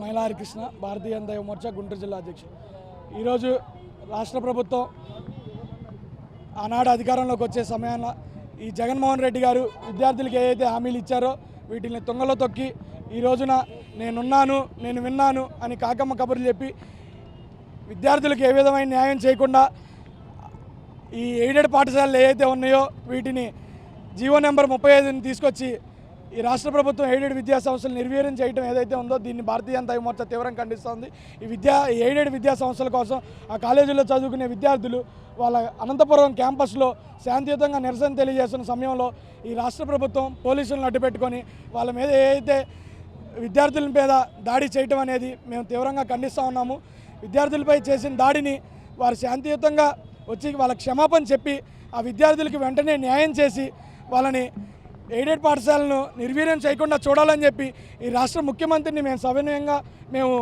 బాలకృష్ణ భారతీయ దైవ మోర్చా గుంటూరు జిల్లా అధ్యక్షుడు. ఈరోజు రాష్ట్ర ప్రభుత్వం ఆనాడు అధికారంలోకి వచ్చే సమయాన ఈ జగన్మోహన్ రెడ్డి గారు విద్యార్థులకు ఏదైతే హామీలు ఇచ్చారో వీటిని తుంగలో తొక్కి ఈ రోజున నేనున్నాను నేను విన్నాను అని కాకమ్మ కబుర్లు చెప్పి విద్యార్థులకు ఏ విధమైన న్యాయం చేయకుండా ఈ ఎయిడెడ్ పాఠశాలలు ఏవైతే ఉన్నాయో వీటిని జీవో నెంబర్ ముప్పై ఐదుని తీసుకొచ్చి ఈ రాష్ట్ర ప్రభుత్వం ఎయిడెడ్ విద్యా సంస్థలు నిర్వీర్యం చేయడం ఏదైతే ఉందో దీన్ని భారతీయ జనతా మోర్చా తీవ్రంగా ఖండిస్తోంది. ఈ విద్యా ఎయిడెడ్ విద్యా సంస్థల కోసం ఆ కాలేజీలో చదువుకునే విద్యార్థులు వాళ్ళ అనంతపురం క్యాంపస్లో శాంతియుతంగా నిరసన తెలియజేస్తున్న సమయంలో ఈ రాష్ట్ర ప్రభుత్వం పోలీసులను అడ్డుపెట్టుకొని వాళ్ళ మీద ఏదైతే విద్యార్థుల మీద దాడి చేయటం అనేది మేము తీవ్రంగా ఖండిస్తూ ఉన్నాము. విద్యార్థులపై చేసిన దాడిని వారు శాంతియుతంగా వచ్చి వాళ్ళ క్షమాపణ చెప్పి ఆ విద్యార్థులకి వెంటనే న్యాయం చేసి వాళ్ళని ఎయిడెడ్ పాఠశాలను నిర్వీర్యం చేయకుండా చూడాలని చెప్పి ఈ రాష్ట్ర ముఖ్యమంత్రిని మేము సవినయంగా మేము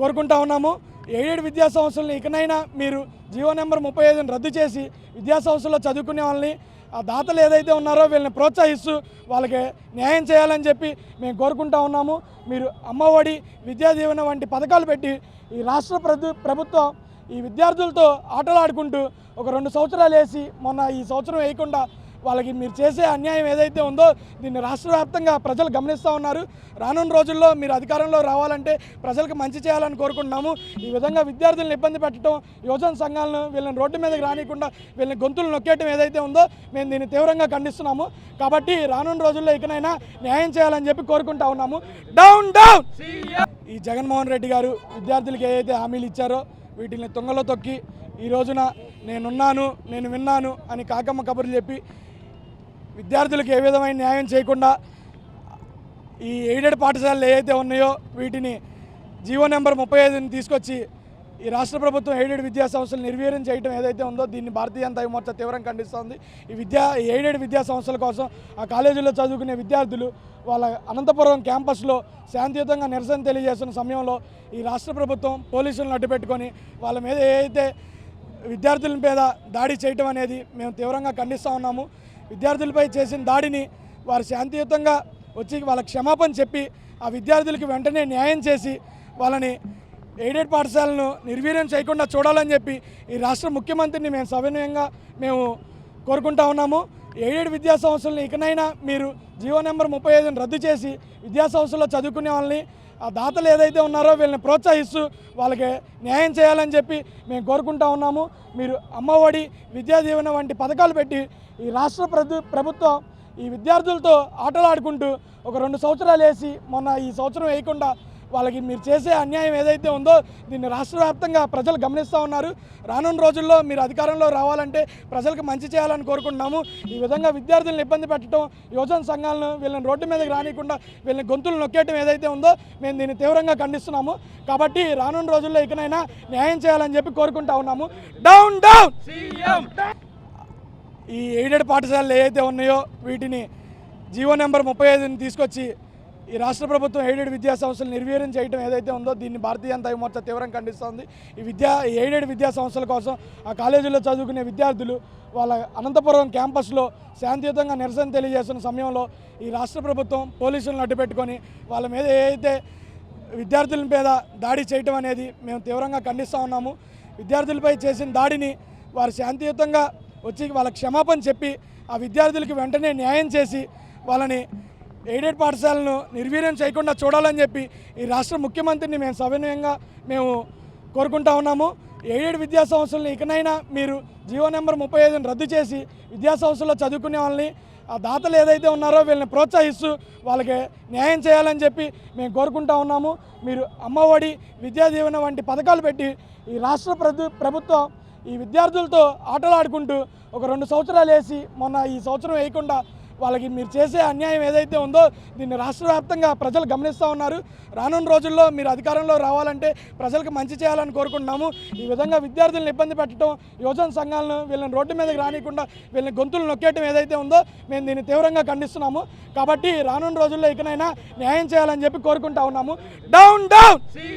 కోరుకుంటా ఉన్నాము. ఎయిడెడ్ విద్యా సంస్థలను ఇకనైనా మీరు జీవో నెంబర్ ముప్పై ఐదుని రద్దు చేసి విద్యా సంస్థల్లో చదువుకునే వాళ్ళని ఆ దాతలు ఏదైతే ఉన్నారో వీళ్ళని ప్రోత్సహిస్తూ వాళ్ళకి న్యాయం చేయాలని చెప్పి మేము కోరుకుంటా ఉన్నాము. మీరు అమ్మఒడి విద్యా దీవెన వంటి పథకాలు పెట్టి ఈ రాష్ట్ర ప్రభు ప్రభుత్వం ఈ విద్యార్థులతో ఆటలాడుకుంటూ ఒక రెండు సంవత్సరాలు వేసి మొన్న ఈ సంవత్సరం వేయకుండా వాళ్ళకి మీరు చేసే అన్యాయం ఏదైతే ఉందో దీన్ని రాష్ట్ర వ్యాప్తంగా ప్రజలు గమనిస్తూ ఉన్నారు. రానున్న రోజుల్లో మీరు అధికారంలో రావాలంటే ప్రజలకు మంచి చేయాలని కోరుకుంటున్నాము. ఈ విధంగా విద్యార్థులను ఇబ్బంది పెట్టడం యువజన సంఘాలను వీళ్ళని రోడ్డు మీదకి రానియకుండా వీళ్ళని గొంతులు నొక్కేయటం ఏదైతే ఉందో మేము దీన్ని తీవ్రంగా ఖండిస్తున్నాము. కాబట్టి రానున్న రోజుల్లో ఇకనైనా న్యాయం చేయాలని చెప్పి కోరుకుంటా ఉన్నాము. Down down! ఈ జగన్మోహన్ రెడ్డి గారు విద్యార్థులకు ఏదైతే హామీలు ఇచ్చారో వీటిని తుంగలో తొక్కి ఈ రోజున నేనున్నాను నేను విన్నాను అని కాకమ్మ కబుర్లు చెప్పి విద్యార్థులకు ఏ విధమైన న్యాయం చేయకుండా ఈ ఎయిడెడ్ పాఠశాలలు ఏవైతే ఉన్నాయో వీటిని జీవో నెంబర్ ముప్పై ఐదుని తీసుకొచ్చి ఈ రాష్ట్ర ప్రభుత్వం ఎయిడెడ్ విద్యా సంస్థలు నిర్వీర్యం చేయడం ఏదైతే ఉందో దీన్ని భారతీయ జనతా మోర్చా తీవ్రంగా ఖండిస్తోంది. ఈ విద్యా ఎయిడెడ్ విద్యా సంస్థల కోసం ఆ కాలేజీలో చదువుకునే విద్యార్థులు వాళ్ళ అనంతపురం క్యాంపస్లో శాంతియుతంగా నిరసన తెలియజేస్తున్న సమయంలో ఈ రాష్ట్ర ప్రభుత్వం పోలీసులను అడ్డుపెట్టుకొని వాళ్ళ మీద ఏదైతే విద్యార్థుల మీద దాడి చేయటం అనేది మేము తీవ్రంగా ఖండిస్తూ ఉన్నాము. విద్యార్థులపై చేసిన దాడిని వారు శాంతియుతంగా వచ్చి వాళ్ళ క్షమాపణ చెప్పి ఆ విద్యార్థులకి వెంటనే న్యాయం చేసి వాళ్ళని ఎయిడెడ్ పాఠశాలను నిర్వీర్యం చేయకుండా చూడాలని చెప్పి ఈ రాష్ట్ర ముఖ్యమంత్రిని మేము సవినయంగా మేము కోరుకుంటా ఉన్నాము. ఎయిడెడ్ విద్యా సంస్థలను ఇకనైనా మీరు జీవో నెంబర్ ముప్పై రద్దు చేసి విద్యా సంస్థల్లో చదువుకునే వాళ్ళని ఆ దాతలు ఏదైతే ఉన్నారో వీళ్ళని ప్రోత్సహిస్తూ వాళ్ళకి న్యాయం చేయాలని చెప్పి మేము కోరుకుంటా ఉన్నాము. మీరు అమ్మఒడి విద్యా దీవెన వంటి పథకాలు పెట్టి ఈ రాష్ట్ర ప్రభుత్వం ఈ విద్యార్థులతో ఆటలాడుకుంటూ ఒక రెండు సంవత్సరాలు వేసి మొన్న ఈ సంవత్సరం వేయకుండా వాళ్ళకి మీరు చేసే అన్యాయం ఏదైతే ఉందో దీన్ని రాష్ట్ర వ్యాప్తంగా ప్రజలు గమనిస్తూ ఉన్నారు. రానున్న రోజుల్లో మీరు అధికారంలో రావాలంటే ప్రజలకు మంచి చేయాలని కోరుకుంటున్నాము. ఈ విధంగా విద్యార్థులను ఇబ్బంది పెట్టడం యువజన సంఘాలను వీళ్ళని రోడ్డు మీదకి రానికుండా వీళ్ళని గొంతులు నొక్కేయటం ఏదైతే ఉందో మేము దీన్ని తీవ్రంగా ఖండిస్తున్నాము. కాబట్టి రానున్న రోజుల్లో ఇకనైనా న్యాయం చేయాలని చెప్పి కోరుకుంటా ఉన్నాము. Down down! ఈ ఎయిడెడ్ పాఠశాలలు ఏవైతే ఉన్నాయో వీటిని జీవో నెంబర్ ముప్పై ఐదుని తీసుకొచ్చి ఈ రాష్ట్ర ప్రభుత్వం ఎయిడెడ్ విద్యా సంస్థలు నిర్వీర్యం చేయడం ఏదైతే ఉందో దీన్ని భారతీయ జనతా మోర్చా తీవ్రంగా ఖండిస్తోంది. ఈ విద్యా ఎయిడెడ్ విద్యా సంస్థల కోసం ఆ కాలేజీలో చదువుకునే విద్యార్థులు వాళ్ళ అనంతపురం క్యాంపస్లో శాంతియుతంగా నిరసన తెలియజేస్తున్న సమయంలో ఈ రాష్ట్ర ప్రభుత్వం పోలీసులను అడ్డుపెట్టుకొని వాళ్ళ మీద ఏదైతే విద్యార్థుల మీద దాడి చేయటం అనేది మేము తీవ్రంగా ఖండిస్తూ ఉన్నాము. విద్యార్థులపై చేసిన దాడిని వారు శాంతియుతంగా వచ్చి వాళ్ళ క్షమాపణ చెప్పి ఆ విద్యార్థులకి వెంటనే న్యాయం చేసి వాళ్ళని ఎయిడెడ్ పాఠశాలను నిర్వీర్యం చేయకుండా చూడాలని చెప్పి ఈ రాష్ట్ర ముఖ్యమంత్రిని మేము సవినయంగా మేము కోరుకుంటా ఉన్నాము. ఎయిడెడ్ విద్యా సంస్థలను ఇకనైనా మీరు జీవో నెంబర్ ముప్పై ఐదుని రద్దు చేసి విద్యా సంస్థల్లో చదువుకునే వాళ్ళని ఆ దాతలు ఏదైతే ఉన్నారో వీళ్ళని ప్రోత్సహిస్తూ వాళ్ళకి న్యాయం చేయాలని చెప్పి మేము కోరుకుంటా ఉన్నాము. మీరు అమ్మఒడి విద్యా దీవెన వంటి పథకాలు పెట్టి ఈ రాష్ట్ర ప్రభుత్వం ఈ విద్యార్థులతో ఆటలాడుకుంటూ ఒక రెండు సంవత్సరాలు వేసి మొన్న ఈ సంవత్సరం వేయకుండా వాళ్ళకి మీరు చేసే అన్యాయం ఏదైతే ఉందో దీన్ని రాష్ట్ర వ్యాప్తంగా ప్రజలు గమనిస్తూ ఉన్నారు. రానున్న రోజుల్లో మీరు అధికారంలో రావాలంటే ప్రజలకు మంచి చేయాలని కోరుకుంటున్నాము. ఈ విధంగా విద్యార్థులను ఇబ్బంది పెట్టడం యువజన సంఘాలను వీళ్ళని రోడ్డు మీదకి రానియకుండా వీళ్ళని గొంతులు నొక్కేయటం ఏదైతే ఉందో మేము దీన్ని తీవ్రంగా ఖండిస్తున్నాము. కాబట్టి రానున్న రోజుల్లో ఇకనైనా న్యాయం చేయాలని చెప్పి కోరుకుంటా ఉన్నాము. Down down!